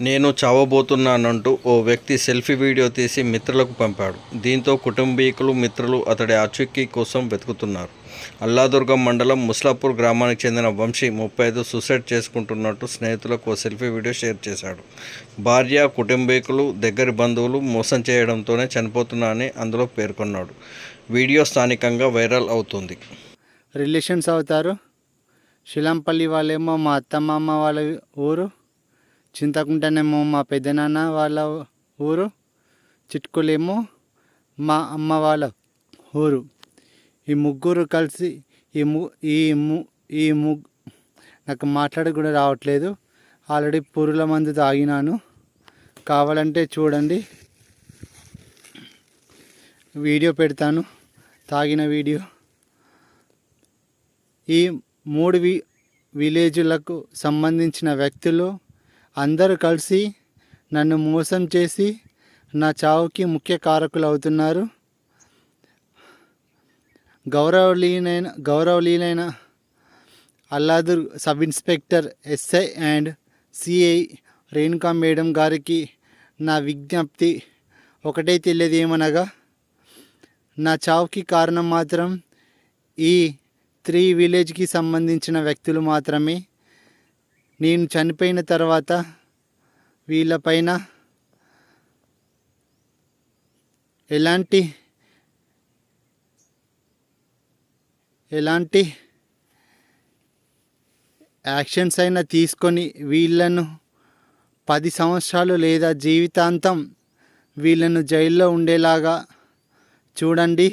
నేను చావబోతున్నానంటూ ఓ వ్యక్తి selfie video తీసి మిత్రులకు పంపాడు. దీంతో కుటుంబీకులు మిత్రులు అతడి ఆచూకీ కోసం వెతుకుతున్నారు. అల్లాదుర్గం మండలం ముస్లాపూర్ గ్రామానికి చెందిన వంశీ ముప్పై ఐదు సూసైడ్ చేసుకుంటున్నట్టు స్నేహితులకు ఓ సెల్ఫీ వీడియో షేర్ చేశాడు. భార్య కుటుంబీకులు దగ్గరి బంధువులు మోసం చేయడంతోనే చనిపోతున్నా అని అందులో పేర్కొన్నాడు. వీడియో స్థానికంగా వైరల్ అవుతుంది. రిలేషన్స్ అవుతారు. శిలంపల్లి వాళ్ళేమో మా అత్తమ్మ వాళ్ళ ఊరు చింతకుంటనేమో మా పెద్దనాన్న వాళ్ళ ఊరు చిట్కులేమో మా అమ్మ వాళ్ళ ఊరు. ఈ ముగ్గురు కలిసి ఈ ము ఈ ము ఈ ముగ్ నాకు మాట్లాడ కూడా రావట్లేదు. ఆల్రెడీ పురుల మందు తాగినాను. కావాలంటే చూడండి. వీడియో పెడతాను. తాగిన వీడియో. ఈ మూడు వి విలేజులకు సంబంధించిన వ్యక్తులు అందరూ కలిసి నన్ను మోసం చేసి నా చావుకి ముఖ్య కారకులు అవుతున్నారు గౌరవలీనైన గౌరవలీనైన Alladurg sub inspector SI and CI Renuka madam గారికి నా విజ్ఞప్తి ఒకటే తెలియదు ఏమనగా నా చావుకి కారణం మాత్రం ఈ త్రీ విలేజ్కి సంబంధించిన వ్యక్తులు మాత్రమే. నేను చనిపోయిన తర్వాత వీళ్ళపైన ఎలాంటి ఎలాంటి యాక్షన్స్ అయినా తీసుకొని వీళ్ళను పది సంవత్సరాలు లేదా జీవితాంతం వీళ్ళను జైల్లో ఉండేలాగా చూడండి.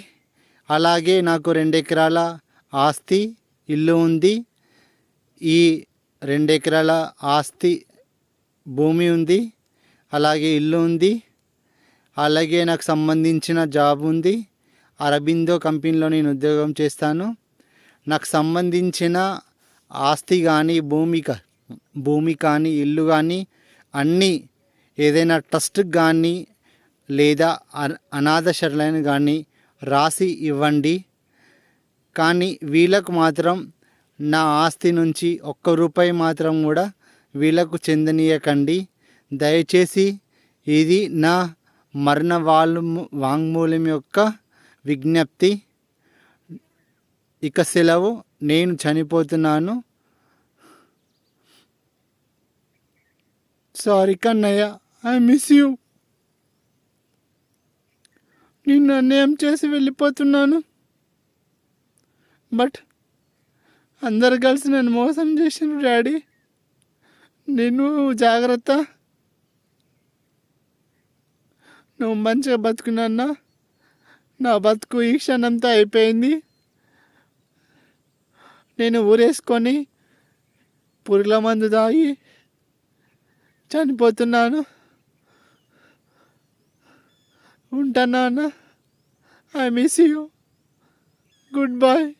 అలాగే నాకు రెండు ఎకరాల ఆస్తి ఇల్లు ఉంది. ఈ రెండు ఎకరాల ఆస్తి భూమి ఉంది అలాగే ఇల్లు ఉంది అలాగే నాకు సంబంధించిన జాబ్ ఉంది అరబిందో కంపెనీలో నేను ఉద్యోగం చేస్తాను. నాకు సంబంధించిన ఆస్తి కానీ భూమి భూమి కానీ ఇల్లు కానీ అన్నీ ఏదైనా ట్రస్ట్కి కానీ లేదా అనాథ శరణాలయం కానీ రాసి ఇవ్వండి. కానీ వీళ్ళకు మాత్రం నా ఆస్తి నుంచి ఒక్క రూపాయి మాత్రం కూడా వీళ్ళకు చెందనీయకండి. దయచేసి ఇది నా మరణ వాళ్ళు వాంగ్మూలం యొక్క విజ్ఞప్తి. ఇక సెలవు. నేను చనిపోతున్నాను. Sorry Kannayya. I miss you. నేను అన్యాయం చేసి వెళ్ళిపోతున్నాను. బట్ అందరు కలిసి నన్ను మోసం చేసిన డాడీ. నేను జాగ్రత్త. నువ్వు మంచిగా బతుకున్నా నా బతుకు ఈ క్షణంతో అయిపోయింది. నేను ఊరేసుకొని పురుగుల మందు తాగి చనిపోతున్నాను. ఉంటానా అన్న I miss you good bye